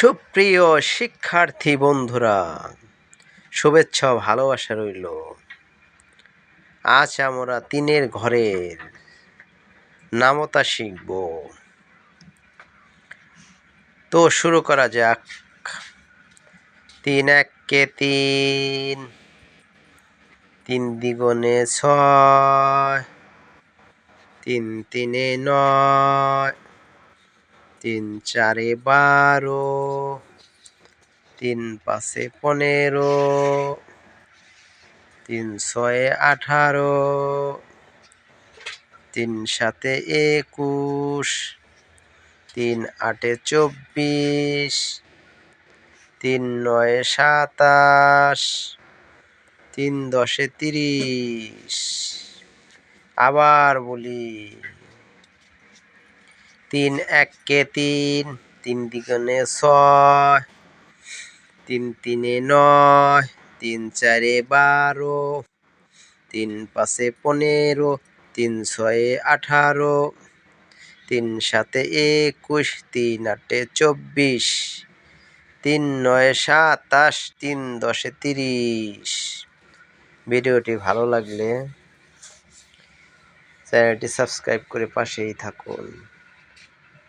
সুপ্রিয় শিক্ষার্থী বন্ধুরা, শুভেচ্ছা ভালোবাসা রইল। আজ আমরা তিনের ঘরের নামতা শিখব। তো শুরু করা যাক। তিন এককে তিন তিন দ্বিগুণে ছয়, তিন তিনে নয়। তিন চারে বারো, তিন পাঁচে পনেরো, তিন ছয়ে আঠারো, তিন সাতে একুশ, তিন আটে চব্বিশ, তিন নয়ে সাতাশ, তিন দশে তিরিশ। আবার বলি তিন এককে তিন তিন দ্বিগুণে ছয়, তিন তিনে নয়, তিন চারে বারো, তিন পাঁচে পনেরো, তিন ছয়ে আঠারো, তিন সাতে একুশ, তিন আটে চব্বিশ, তিন নয় সাতাশ, তিন দশে তিরিশ। ভিডিওটি ভালো লাগলে চ্যানেলটি সাবস্ক্রাইব করে পাশেই থাকুন।